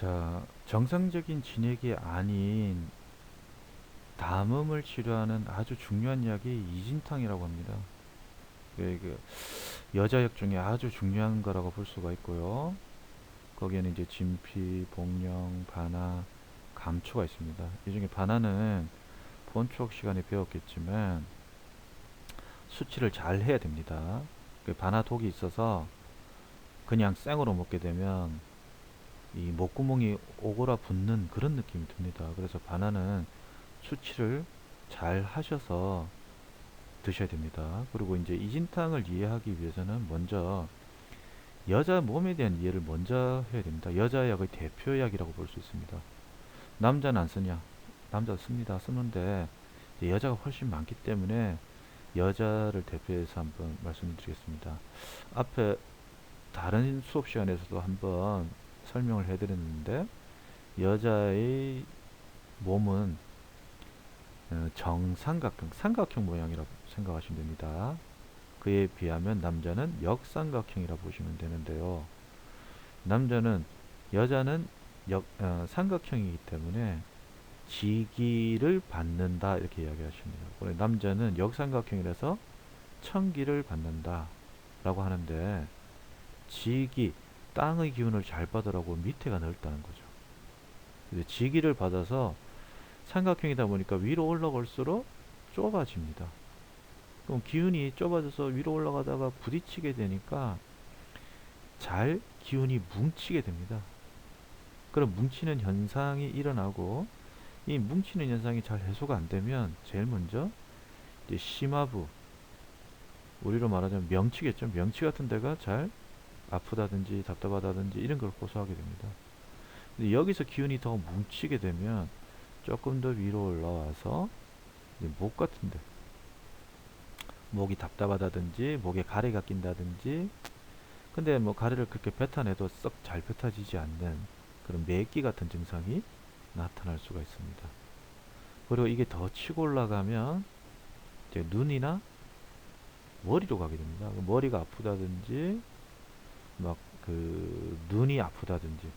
자, 정상적인 진액이 아닌 담음을 치료하는 아주 중요한 약이 이진탕이라고 합니다. 그, 그 여자약 중에 아주 중요한 거라고 볼 수가 있고요. 거기에는 이제 진피, 복령, 반화, 감초가 있습니다. 이 중에 반화는 본 추억 시간에 배웠겠지만 수치를 잘 해야 됩니다. 그 반화 독이 있어서 그냥 생으로 먹게 되면 이 목구멍이 오고라 붙는 그런 느낌이 듭니다. 그래서 바나는 수치를 잘 하셔서 드셔야 됩니다. 그리고 이제 이진탕을 이해하기 위해서는 먼저 여자 몸에 대한 이해를 먼저 해야 됩니다. 여자 약의 대표 약이라고 볼 수 있습니다. 남자는 안 쓰냐? 남자 씁니다. 쓰는데 여자가 훨씬 많기 때문에 여자를 대표해서 한번 말씀을 드리겠습니다. 앞에 다른 수업 시간에서도 한번 설명을 해드렸는데 여자의 몸은 어, 정삼각형, 삼각형 모양이라고 생각하시면 됩니다. 그에 비하면 남자는 역삼각형이라 보시면 되는데요. 남자는 여자는 역, 어, 삼각형이기 때문에 지기를 받는다 이렇게 이야기하십니다. 그래 남자는 역삼각형이라서 천기를 받는다 라고 하는데 지기 땅의 기운을 잘 받으라고 밑에가 넓다는 거죠. 근데 지기를 받아서 삼각형이다 보니까 위로 올라갈수록 좁아집니다. 그럼 기운이 좁아져서 위로 올라가다가 부딪히게 되니까 잘 기운이 뭉치게 됩니다. 그럼 뭉치는 현상이 일어나고 이 뭉치는 현상이 잘 해소가 안 되면 제일 먼저 심화부 우리로 말하자면 명치겠죠. 명치 같은 데가 잘 아프다든지 답답하다든지 이런 걸 호소하게 됩니다. 근데 여기서 기운이 더 뭉치게 되면 조금 더 위로 올라와서 목 같은데 목이 답답하다든지 목에 가래가 낀다든지 근데 뭐 가래를 그렇게 뱉어내도 썩 잘 뱉어지지 않는 그런 매기 같은 증상이 나타날 수가 있습니다. 그리고 이게 더 치고 올라가면 이제 눈이나 머리로 가게 됩니다. 머리가 아프다든지 막 그 눈이 아프다든지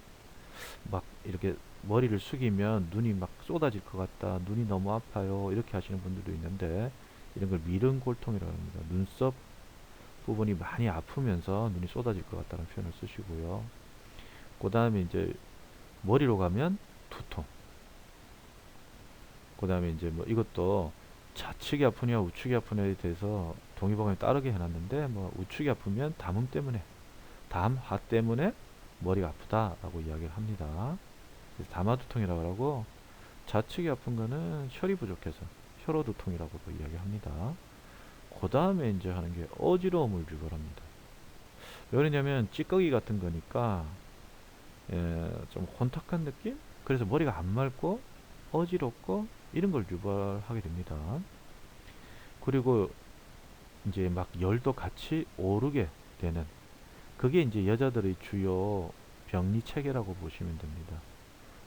막 이렇게 머리를 숙이면 눈이 막 쏟아질 것 같다. 눈이 너무 아파요. 이렇게 하시는 분들도 있는데 이런 걸 미른 골통이라고 합니다. 눈썹 부분이 많이 아프면서 눈이 쏟아질 것 같다는 표현을 쓰시고요. 그 다음에 이제 머리로 가면 두통. 그 다음에 이제 뭐 이것도 좌측이 아프냐 우측이 아프냐에 대해서 동의보감이 따르게 해놨는데 뭐 우측이 아프면 담음 때문에 담화 때문에 머리가 아프다라고 이야기를 합니다. 담화두통이라고 하고 좌측이 아픈 거는 혈이 부족해서 혈어두통이라고도 이야기합니다. 그 다음에 이제 하는 게 어지러움을 유발합니다. 왜 그러냐면 찌꺼기 같은 거니까 예, 좀 혼탁한 느낌? 그래서 머리가 안 맑고 어지럽고 이런 걸 유발하게 됩니다. 그리고 이제 막 열도 같이 오르게 되는 그게 이제 여자들의 주요 병리 체계라고 보시면 됩니다.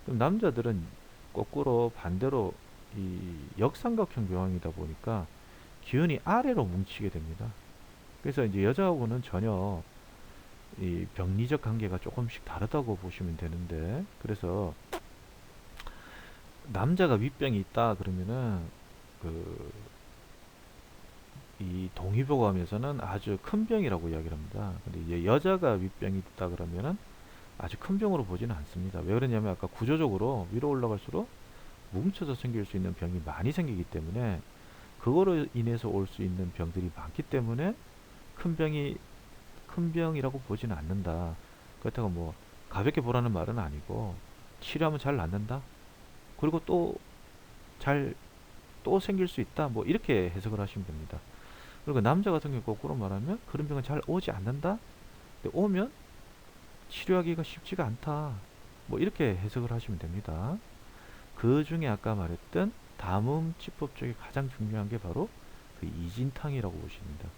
그럼 남자들은 거꾸로 반대로 이 역삼각형 병이다 보니까 기운이 아래로 뭉치게 됩니다. 그래서 이제 여자하고는 전혀 이 병리적 관계가 조금씩 다르다고 보시면 되는데 그래서 남자가 윗병이 있다 그러면은 그 이 동의보감에서는 아주 큰 병이라고 이야기를 합니다. 근데 여자가 윗병이 있다 그러면은 아주 큰 병으로 보지는 않습니다. 왜 그러냐면 아까 구조적으로 위로 올라갈수록 뭉쳐서 생길 수 있는 병이 많이 생기기 때문에 그거로 인해서 올 수 있는 병들이 많기 때문에 큰 병이 큰 병이라고 보지는 않는다. 그렇다고 뭐 가볍게 보라는 말은 아니고 치료하면 잘 낫는다. 그리고 또 잘 또 생길 수 있다. 뭐 이렇게 해석을 하시면 됩니다. 그리고 남자 같은 경우 거꾸로 말하면 그런 병은 잘 오지 않는다. 근데 오면 치료하기가 쉽지가 않다. 뭐 이렇게 해석을 하시면 됩니다. 그 중에 아까 말했던 담음 치법 중에 가장 중요한 게 바로 그 이진탕이라고 보십니다.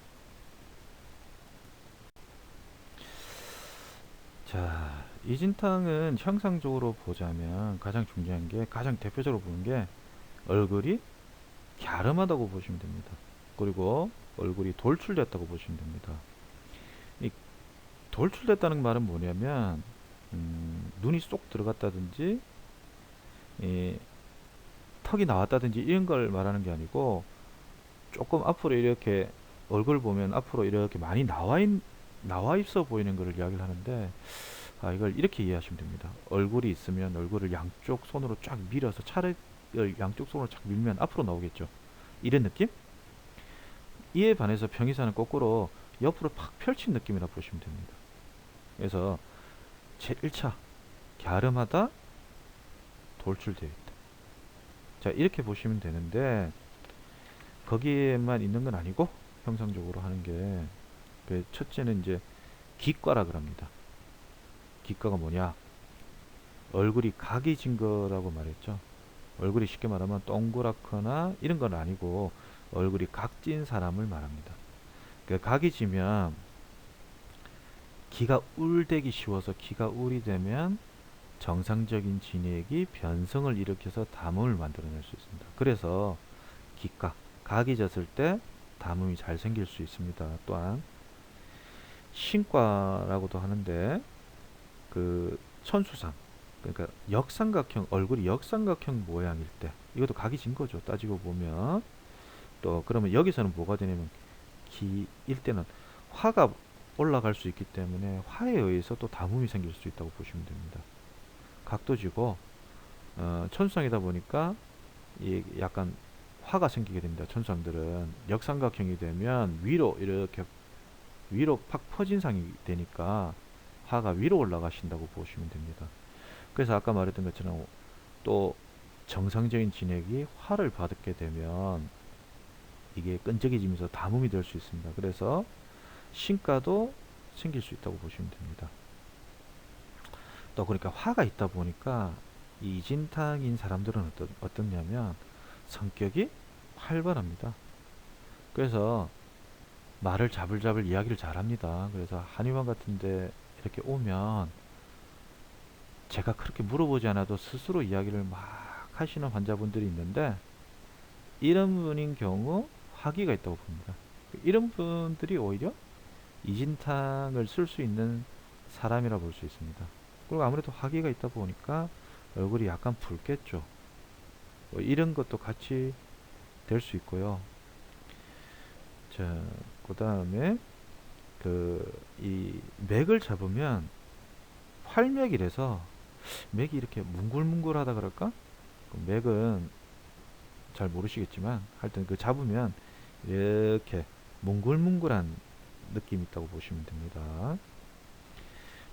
자, 이진탕은 형상적으로 보자면 가장 중요한 게 가장 대표적으로 보는 게 얼굴이 갸름하다고 보시면 됩니다. 그리고 얼굴이 돌출됐다고 보시면 됩니다. 이 돌출됐다는 말은 뭐냐면 음, 눈이 쏙 들어갔다든지 예, 턱이 나왔다든지 이런 걸 말하는 게 아니고 조금 앞으로 이렇게 얼굴 보면 앞으로 이렇게 많이 나와 있, 나와 있어 보이는 것을 이야기를 하는데 아, 이걸 이렇게 이해하시면 됩니다. 얼굴이 있으면 얼굴을 양쪽 손으로 쫙 밀어서 차를 양쪽 손으로 쫙 밀면 앞으로 나오겠죠. 이런 느낌? 이에 반해서 평이사는 거꾸로 옆으로 팍 펼친 느낌이라 보시면 됩니다. 그래서 제1차 갸름하다 돌출되어 있다. 자 이렇게 보시면 되는데 거기에만 있는 건 아니고 형상적으로 하는 게 그 첫째는 이제 기과라 그럽니다. 기과가 뭐냐? 얼굴이 각이 진 거라고 말했죠. 얼굴이 쉽게 말하면 동그랗거나 이런 건 아니고 얼굴이 각진 사람을 말합니다. 그 각이 지면 기가 울되기 쉬워서 기가 울이 되면 정상적인 진액이 변성을 일으켜서 담음을 만들어낼 수 있습니다. 그래서 기가, 각이 졌을 때 담음이 잘 생길 수 있습니다. 또한 신과라고도 하는데 그 천수상 그러니까 역삼각형 얼굴이 역삼각형 모양일 때 이것도 각이 진 거죠. 따지고 보면 또 그러면 여기서는 뭐가 되냐면 기일 때는 화가 올라갈 수 있기 때문에 화에 의해서 또 담음이 생길 수 있다고 보시면 됩니다. 각도 지고 어, 천수상이다 보니까 이 약간 화가 생기게 됩니다. 천수상들은 역삼각형이 되면 위로 이렇게 위로 팍 퍼진 상이 되니까 화가 위로 올라가신다고 보시면 됩니다. 그래서 아까 말했던 것처럼 또 정상적인 진액이 화를 받게 되면 이게 끈적해지면서 담음이 될 수 있습니다. 그래서 신가도 생길 수 있다고 보시면 됩니다. 또 그러니까 화가 있다 보니까 이 이진탕인 사람들은 어떤, 어떻냐면 성격이 활발합니다. 그래서 말을 잡을잡을 이야기를 잘합니다. 그래서 한의원 같은데 이렇게 오면 제가 그렇게 물어보지 않아도 스스로 이야기를 막 하시는 환자분들이 있는데 이런 분인 경우 화기가 있다고 봅니다. 이런 분들이 오히려 이진탕을 쓸 수 있는 사람이라 볼 수 있습니다. 그리고 아무래도 화기가 있다 보니까 얼굴이 약간 붉겠죠. 뭐 이런 것도 같이 될 수 있고요. 자, 그 다음에 그 이 맥을 잡으면 활맥이라서 맥이 이렇게 뭉글뭉글하다 그럴까? 그 맥은 잘 모르시겠지만 하여튼 그 잡으면 이렇게 뭉글뭉글한 느낌이 있다고 보시면 됩니다.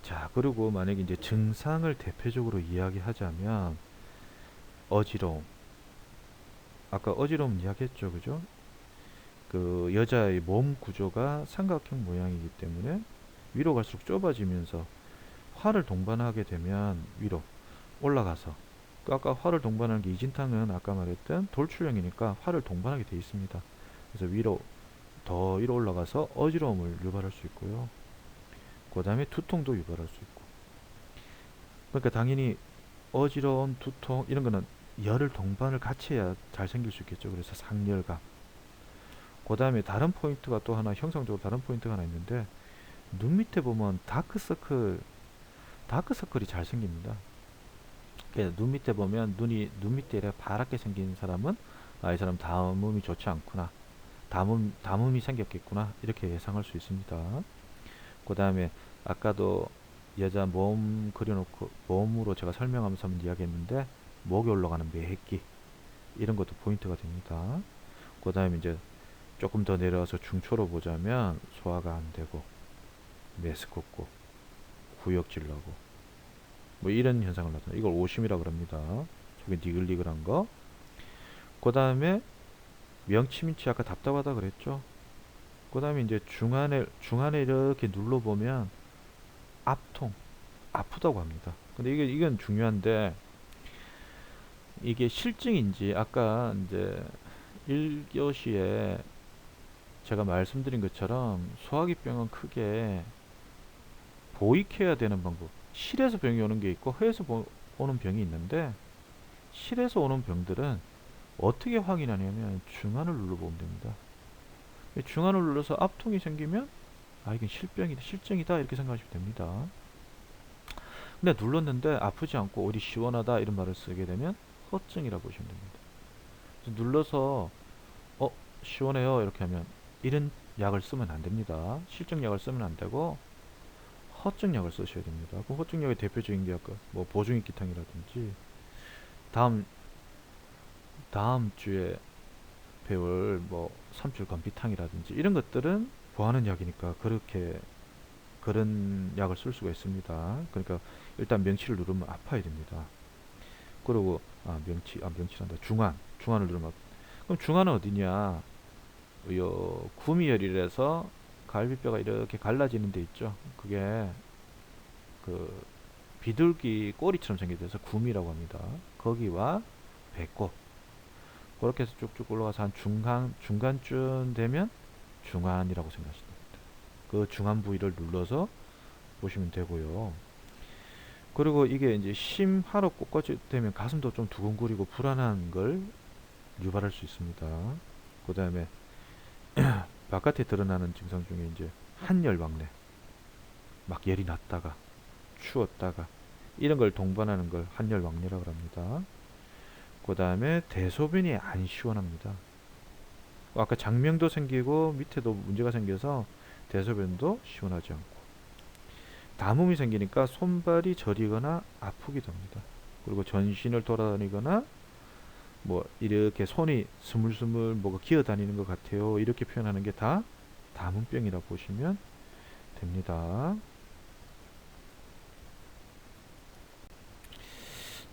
자, 그리고 만약에 이제 증상을 대표적으로 이야기하자면 어지러움. 아까 어지러움 이야기했죠, 그죠? 그 여자의 몸 구조가 삼각형 모양이기 때문에 위로 갈수록 좁아지면서 화를 동반하게 되면 위로 올라가서 그 아까 화를 동반하는 게 이진탕은 아까 말했던 돌출형이니까 화를 동반하게 되어 있습니다. 그래서 위로 더 위로 올라가서 어지러움을 유발할 수 있고요. 그 다음에 두통도 유발할 수 있고. 그러니까 당연히 어지러움, 두통 이런 거는 열을 동반을 같이 해야 잘 생길 수 있겠죠. 그래서 상열감. 그 다음에 다른 포인트가 또 하나 형성적으로 다른 포인트가 하나 있는데 눈 밑에 보면 다크서클 다크서클이 잘 생깁니다. 눈 밑에 보면 눈이 눈 밑에 이렇게 파랗게 생긴 사람은 아, 이 사람 담음이 좋지 않구나. 담음 담음이 생겼겠구나. 이렇게 예상할 수 있습니다. 그 다음에 아까도 여자 몸 그려놓고 몸으로 제가 설명하면서 한번 이야기했는데 목에 올라가는 매획기 이런 것도 포인트가 됩니다. 그 다음에 이제 조금 더 내려와서 중초로 보자면 소화가 안 되고 메스껍고 구역질 나고 뭐 이런 현상을 나타내 이걸 오심이라 그럽니다. 저게 니글니글한 거. 그 다음에 명치민치 아까 답답하다 그랬죠. 그 다음에 이제 중안에 중안에 이렇게 눌러보면 압통 아프다고 합니다. 근데 이게 이건 중요한데 이게 실증인지 아까 이제 1교시에 제가 말씀드린 것처럼 소화기병은 크게 보익해야 되는 방법. 실에서 병이 오는 게 있고 허에서 보, 오는 병이 있는데 실에서 오는 병들은 어떻게 확인하냐면 중안을 눌러보면 됩니다. 중안을 눌러서 압통이 생기면 아 이건 실병이다, 실증이다 이렇게 생각하시면 됩니다. 근데 눌렀는데 아프지 않고 오히려 시원하다 이런 말을 쓰게 되면 허증이라고 보시면 됩니다. 눌러서 어 시원해요 이렇게 하면 이런 약을 쓰면 안 됩니다. 실증약을 쓰면 안 되고 허증약을 쓰셔야 됩니다. 그 허증약의 대표적인 게 아까 뭐 보중익기탕이라든지 다음 다음 주에 배울 뭐 삼출 건 비탕이라든지 이런 것들은 보하는 약이니까 그렇게 그런 약을 쓸 수가 있습니다. 그러니까 일단 명치를 누르면 아파야 됩니다. 그리고 아 명치 아 명치란다 중안 중안을 누르면 아- 그럼 중안은 어디냐? 요 구미열이라서 갈비뼈가 이렇게 갈라지는 데 있죠. 그게 그 비둘기 꼬리처럼 생겨서 구미라고 합니다. 거기와 배꼽 그렇게 해서 쭉쭉 올라가서 한 중간 중간쯤 되면 중안이라고 생각하시면 됩니다. 그 중안 부위를 눌러서 보시면 되고요. 그리고 이게 이제 심하로 꽂아지 되면 가슴도 좀 두근거리고 불안한 걸 유발할 수 있습니다. 그 다음에 바깥에 드러나는 증상 중에 이제 한열 왕래, 막 열이 났다가 추웠다가 이런 걸 동반하는 걸 한열 왕래라고 합니다. 그 다음에 대소변이 안 시원합니다. 아까 장명도 생기고 밑에도 문제가 생겨서 대소변도 시원하지 않고 담음이 생기니까 손발이 저리거나 아프기도 합니다. 그리고 전신을 돌아다니거나 뭐 이렇게 손이 스물스물 뭐가 기어다니는 것 같아요. 이렇게 표현하는 게 다 담음병이라 보시면 됩니다.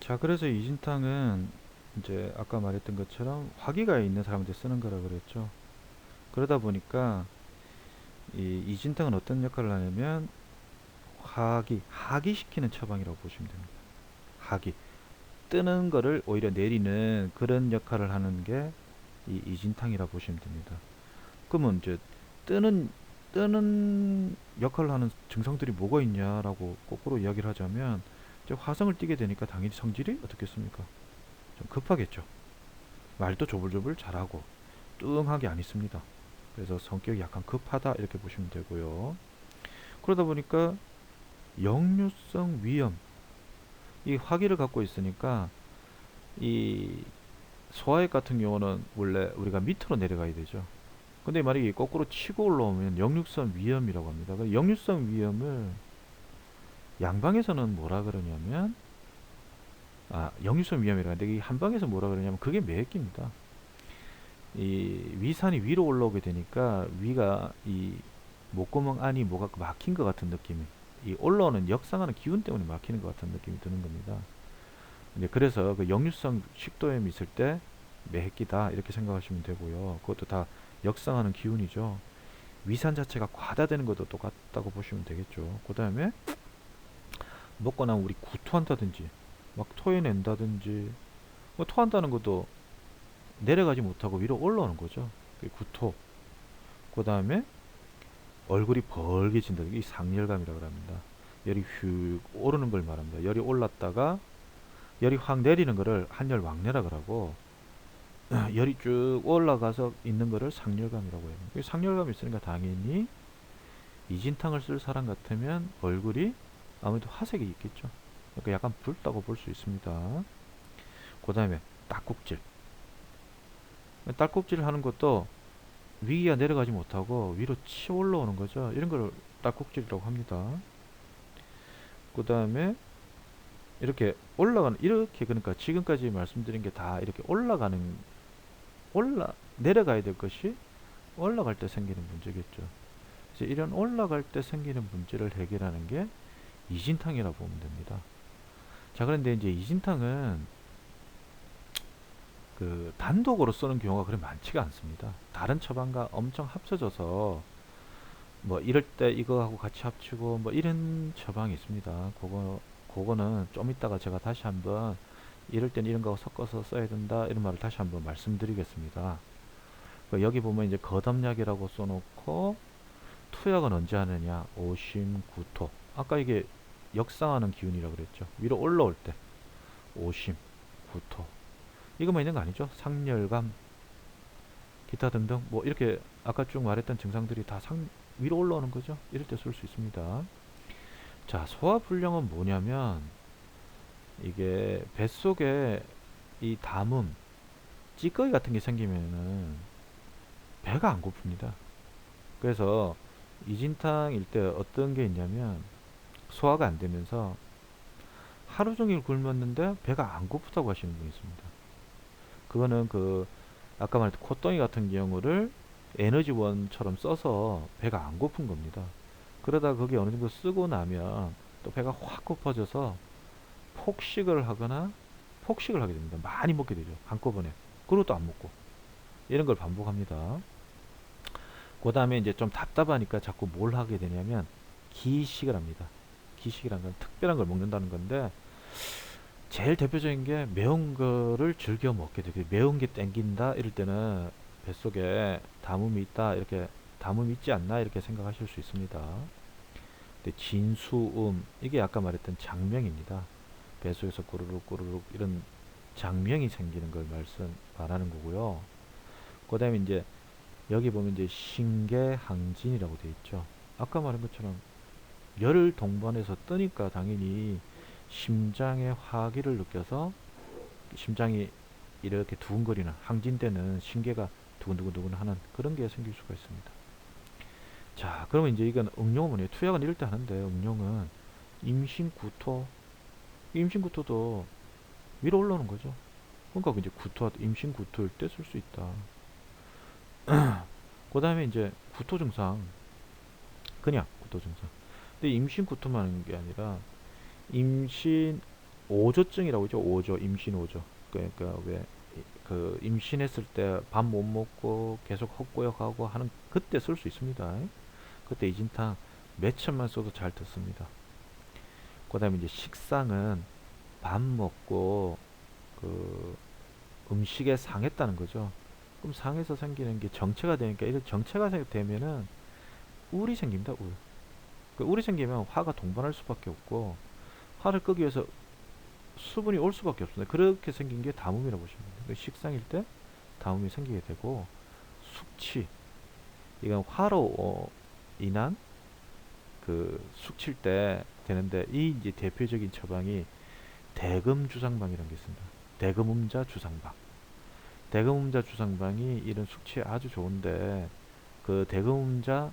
자, 그래서 이진탕은 이제 아까 말했던 것처럼 화기가 있는 사람한테 쓰는 거라 그랬죠. 그러다 보니까 이 이진탕은 어떤 역할을 하냐면 화기, 하기시키는 처방이라고 보시면 됩니다. 하기. 뜨는 거를 오히려 내리는 그런 역할을 하는 게 이 이진탕이라 보시면 됩니다. 그러면 이제 뜨는 뜨는 역할을 하는 증상들이 뭐가 있냐라고 거꾸로 이야기를 하자면 화성을 띠게 되니까 당연히 성질이 어떻겠습니까? 좀 급하겠죠. 말도 조불조불 잘하고 뚱하게 안 있습니다. 그래서 성격이 약간 급하다 이렇게 보시면 되고요. 그러다 보니까 역류성 위염 이 화기를 갖고 있으니까 이 소화액 같은 경우는 원래 우리가 밑으로 내려가야 되죠. 근데 만약에 거꾸로 치고 올라오면 역류성 위염이라고 합니다. 그 역류성 위염을 양방에서는 뭐라 그러냐면 아 역류성 위염이라는데 이 한방에서 뭐라 그러냐면 그게 매액기입니다. 이 위산이 위로 올라오게 되니까 위가 이 목구멍 안이 뭐가 막힌 것 같은 느낌이 이 올라오는 역상하는 기운 때문에 막히는 것 같은 느낌이 드는 겁니다. 이제 그래서 그 역류성 식도염이 있을 때 매핵기다 이렇게 생각하시면 되고요. 그것도 다 역상하는 기운이죠. 위산 자체가 과다되는 것도 똑같다고 보시면 되겠죠. 그 다음에 먹고 나면 우리 구토한다든지 막 토해낸다든지 뭐 토한다는 것도 내려가지 못하고 위로 올라오는 거죠. 그 구토. 그 다음에 얼굴이 벌게진다. 이게 상열감이라고 합니다. 열이 휙 오르는 걸 말합니다. 열이 올랐다가 열이 확 내리는 거를 한열 왕래라 그러고 열이 쭉 올라가서 있는 거를 상열감이라고 해요. 그 상열감이 있으니까 당연히 이진탕을 쓸 사람 같으면 얼굴이 아무래도 화색이 있겠죠. 그러니까 약간 붉다고 볼 수 있습니다. 그 다음에 딱꼭질. 딱꼭질을 하는 것도 위기가 내려가지 못하고 위로 치어 올라오는 거죠. 이런 걸 딱꼭질이라고 합니다. 그 다음에 이렇게 올라가는 이렇게 그러니까 지금까지 말씀드린 게 다 이렇게 올라가는 올라 내려가야 될 것이 올라갈 때 생기는 문제겠죠. 이런 올라갈 때 생기는 문제를 해결하는 게 이진탕이라고 보면 됩니다. 자 그런데 이제 이진탕은 그 단독으로 쓰는 경우가 그리 많지가 않습니다. 다른 처방과 엄청 합쳐져서 뭐 이럴 때 이거하고 같이 합치고 뭐 이런 처방이 있습니다. 그거 그거는 좀 이따가 제가 다시 한번 이럴 땐 이런 거 섞어서 써야 된다 이런 말을 다시 한번 말씀드리겠습니다. 그 여기 보면 이제 거담약이라고 써놓고 투약은 언제 하느냐 오심 구토 아까 이게 역상하는 기운이라고 그랬죠. 위로 올라올 때. 오심 구토. 이것만 있는 거 아니죠? 상열감 기타 등등. 뭐 이렇게 아까 쭉 말했던 증상들이 다 상 위로 올라오는 거죠? 이럴 때 쓸 수 있습니다. 자, 소화불량은 뭐냐면 이게 뱃속에 이 담음, 찌꺼기 같은 게 생기면은 배가 안 고픕니다. 그래서 이진탕일 때 어떤 게 있냐면 소화가 안 되면서 하루 종일 굶었는데 배가 안 고프다고 하시는 분이 있습니다. 그거는 그 아까 말했던 콧덩이 같은 경우를 에너지원처럼 써서 배가 안 고픈 겁니다. 그러다 그게 어느 정도 쓰고 나면 또 배가 확 고파져서 폭식을 하거나 폭식을 하게 됩니다. 많이 먹게 되죠. 한꺼번에. 그리고 또 안 먹고. 이런 걸 반복합니다. 그 다음에 이제 좀 답답하니까 자꾸 뭘 하게 되냐면 기식을 합니다. 기식이란 건 특별한 걸 먹는다는 건데 제일 대표적인 게 매운 거를 즐겨 먹게 되고 매운 게 땡긴다 이럴 때는 뱃속에 담음이 있다 이렇게 담음이 있지 않나 이렇게 생각하실 수 있습니다. 근데 진수음 이게 아까 말했던 장명입니다. 뱃속에서 꼬르륵 꼬르륵 이런 장명이 생기는 걸 말씀 말하는 거고요. 그다음에 이제 여기 보면 이제 신계항진이라고 되어 있죠. 아까 말한 것처럼 열을 동반해서 뜨니까 당연히 심장의 화기를 느껴서 심장이 이렇게 두근거리는 항진되는 신계가 두근두근두근 하는 그런 게 생길 수가 있습니다. 자, 그러면 이제 이건 응용은 뭐냐? 투약은 이럴 때 하는데 응용은 임신구토 임신구토도 위로 올라오는 거죠. 그러니까 이제 구토 임신구토일 때 쓸 수 있다. 그 다음에 이제 구토 증상 그냥 구토 증상. 근데 임신 구토만 하는 게 아니라 임신 오조증이라고 있죠. 오조, 임신 오조. 그러니까 왜 그 임신했을 때 밥 못 먹고 계속 헛구역하고 하는 그때 쓸 수 있습니다. 그때 이진탕 몇 천만 써도 잘 듣습니다. 그 다음에 이제 식상은 밥 먹고 그 음식에 상했다는 거죠. 그럼 상해서 생기는 게 정체가 되니까 이런 정체가 되면은 우울이 생깁니다. 우울. 그 우울이 생기면 화가 동반할 수밖에 없고 화를 끄기 위해서 수분이 올 수밖에 없습니다. 그렇게 생긴 게 담음이라고 보시면 돼요. 그 식상일 때 담음이 생기게 되고 숙취 이건 화로 어, 인한 그 숙칠 때 되는데 이 이제 대표적인 처방이 대금 주상방이라는 게 있습니다. 대금음자 주상방. 대금음자 주상방이 이런 숙취에 아주 좋은데 그 대금음자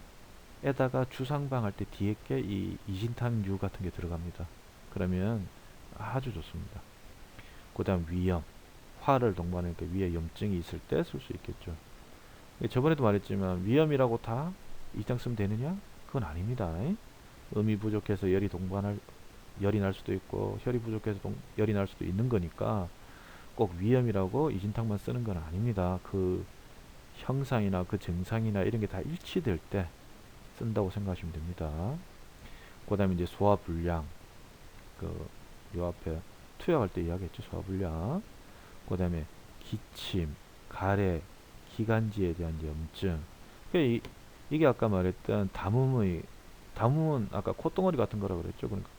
에다가 주상방 할 때 뒤에 게 이 이진탕류 같은 게 들어갑니다. 그러면 아주 좋습니다. 그 다음 위염. 화를 동반하니까 위에 염증이 있을 때 쓸 수 있겠죠. 저번에도 말했지만 위염이라고 다 이장 쓰면 되느냐? 그건 아닙니다. 음이 부족해서 열이 동반할 열이 날 수도 있고 혈이 부족해서 동, 열이 날 수도 있는 거니까 꼭 위염이라고 이진탕만 쓰는 건 아닙니다. 그 형상이나 그 증상이나 이런 게 다 일치될 때 쓴다고 생각하시면 됩니다. 그 다음에 이제 소화불량 그 요 앞에 투약할 때 이야기했죠. 소화불량 그 다음에 기침, 가래, 기관지에 대한 염증 이, 이게 아까 말했던 담음의 담음은 아까 콧덩어리 같은 거라 그랬죠. 그러니까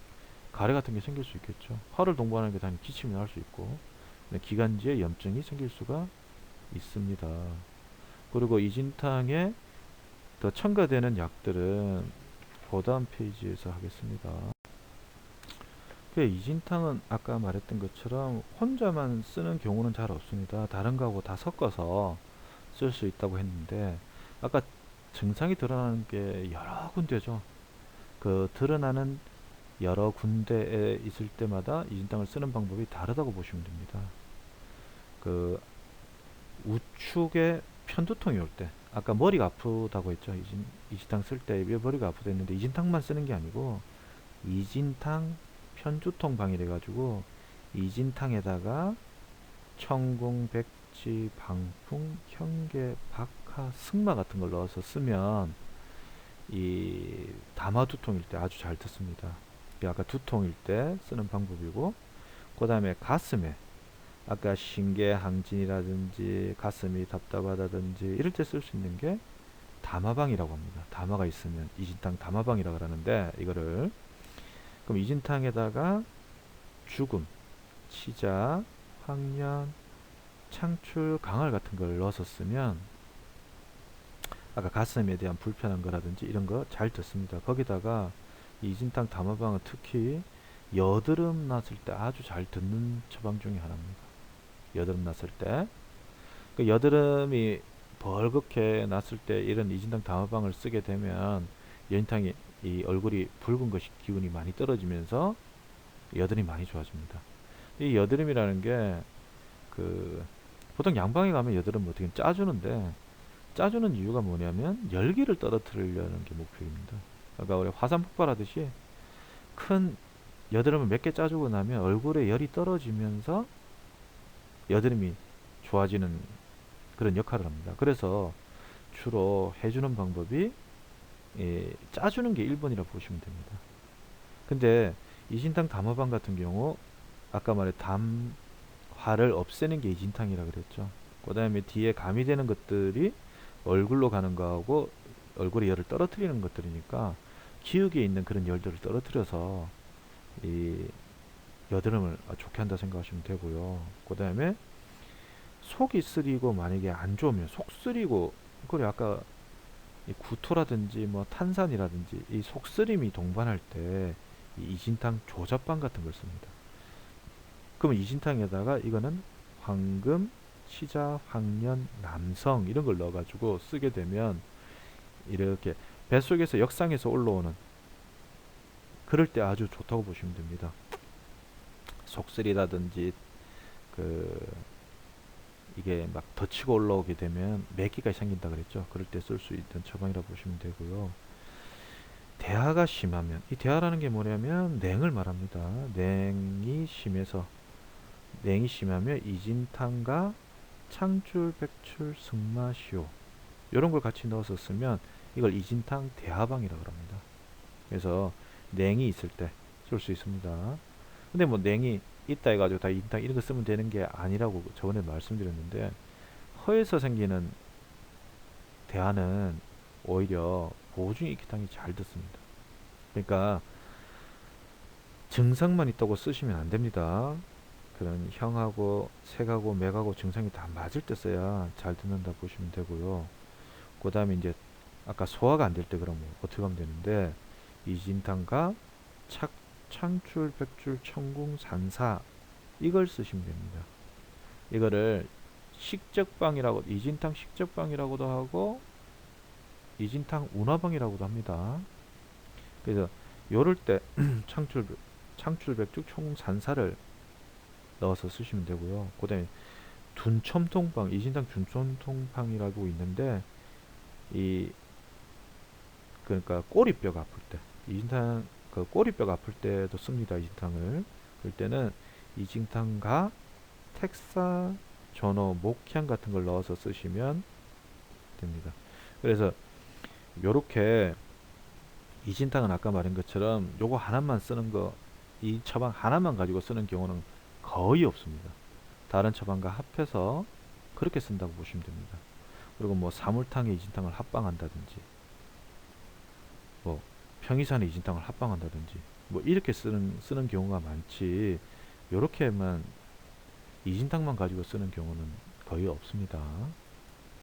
가래 같은 게 생길 수 있겠죠. 화를 동반하는 게 당연히 기침이 날 수 있고 기관지에 염증이 생길 수가 있습니다. 그리고 이진탕에 더 첨가되는 약들은 그 다음 페이지에서 하겠습니다. 그 이진탕은 아까 말했던 것처럼 혼자만 쓰는 경우는 잘 없습니다. 다른 거하고 다 섞어서 쓸 수 있다고 했는데 아까 증상이 드러나는 게 여러 군데죠. 그 드러나는 여러 군데에 있을 때마다 이진탕을 쓰는 방법이 다르다고 보시면 됩니다. 그 우측에 편두통이 올 때, 아까 머리가 아프다고 했죠. 이진, 이진탕 쓸 때 왜 머리가 아프다 했는데 이진탕만 쓰는 게 아니고 이진탕 편두통 방이래 가지고 이진탕에다가 청궁, 백지, 방풍, 현계, 박하, 승마 같은 걸 넣어서 쓰면 이 다마 두통일 때 아주 잘 듣습니다. 아까 두통일 때 쓰는 방법이고 그 다음에 가슴에 아까 신계항진이라든지 가슴이 답답하다든지 이럴 때 쓸 수 있는 게 담화방이라고 합니다. 담화가 있으면 이진탕 담화방이라고 하는데 이거를 그럼 이진탕에다가 죽음, 치자, 황련, 창출, 강알 같은 걸 넣어서 쓰면 아까 가슴에 대한 불편한 거라든지 이런 거 잘 듣습니다. 거기다가 이진탕 담화방은 특히 여드름 났을 때 아주 잘 듣는 처방 중에 하나입니다. 여드름 났을 때. 그 여드름이 벌겋게 났을 때 이런 이진탕 담화방을 쓰게 되면 연탕이 이 얼굴이 붉은 것이 기운이 많이 떨어지면서 여드름이 많이 좋아집니다. 이 여드름이라는 게 그 보통 양방에 가면 여드름 어떻게 짜주는데 짜주는 이유가 뭐냐면 열기를 떨어뜨리려는 게 목표입니다. 아까 우리 화산 폭발하듯이 큰 여드름을 몇 개 짜주고 나면 얼굴에 열이 떨어지면서 여드름이 좋아지는 그런 역할을 합니다. 그래서 주로 해주는 방법이 예, 짜주는 게 1번이라 보시면 됩니다. 근데 이진탕 담화방 같은 경우 아까 말해 담화를 없애는 게 이진탕이라 그랬죠. 그 다음에 뒤에 가미되는 것들이 얼굴로 가는 거하고 얼굴에 열을 떨어뜨리는 것들이니까 기억에 있는 그런 열들을 떨어뜨려서 이 여드름을 좋게 한다 생각하시면 되고요. 그 다음에 속이 쓰리고 만약에 안 좋으면 속 쓰리고 그래 아까 이 구토라든지 뭐 탄산이라든지 이 속쓰림이 동반할 때이 이진탕 조잡방 같은 걸 씁니다. 그러면 이진탕에다가 이거는 황금, 치자, 황년, 남성 이런 걸 넣어가지고 쓰게 되면 이렇게 뱃속에서 역상에서 올라오는 그럴 때 아주 좋다고 보시면 됩니다. 속쓰리라든지 그 이게 막 덧치고 올라오게 되면 매기가 생긴다 그랬죠. 그럴 때 쓸 수 있는 처방이라 보시면 되고요. 대하가 심하면 이 대하라는 게 뭐냐면 냉을 말합니다. 냉이 심해서 냉이 심하면 이진탕과 창줄, 백출, 승마시오 이런 걸 같이 넣어서 쓰면 이걸 이진탕 대하방이라고 합니다. 그래서 냉이 있을 때 쓸 수 있습니다. 근데 뭐 냉이 있다 해가지고 다 이진탕 이런 거 쓰면 되는 게 아니라고 저번에 말씀드렸는데 허에서 생기는 대하는 오히려 보중 익히탕이 잘 듣습니다. 그러니까 증상만 있다고 쓰시면 안 됩니다. 그런 형하고 색하고 맥하고 증상이 다 맞을 때 써야 잘 듣는다 보시면 되고요. 그 다음에 이제 아까 소화가 안 될 때 그러면 어떻게 하면 되는데 이진탕과 착, 창출, 백출, 청궁, 산사 이걸 쓰시면 됩니다. 이거를 식적방이라고 이진탕 식적방이라고도 하고 이진탕 운화방이라고도 합니다. 그래서 요럴 때 창출 창출 백죽 총 산사를 넣어서 쓰시면 되고요. 그다음에 둔첨통방 이진탕 둔첨통방이라고 있는데 이 그러니까 꼬리뼈가 아플 때 이진탕 그 꼬리뼈가 아플 때도 씁니다. 이진탕을 그럴 때는 이진탕과 텍사 전어 목향 같은 걸 넣어서 쓰시면 됩니다. 그래서 요렇게 이진탕은 아까 말한 것처럼 요거 하나만 쓰는 거 이 처방 하나만 가지고 쓰는 경우는 거의 없습니다. 다른 처방과 합해서 그렇게 쓴다고 보시면 됩니다. 그리고 뭐 사물탕에 이진탕을 합방한다든지 뭐 평이산에 이진탕을 합방한다든지 뭐 이렇게 쓰는 쓰는 경우가 많지 요렇게만 이진탕만 가지고 쓰는 경우는 거의 없습니다.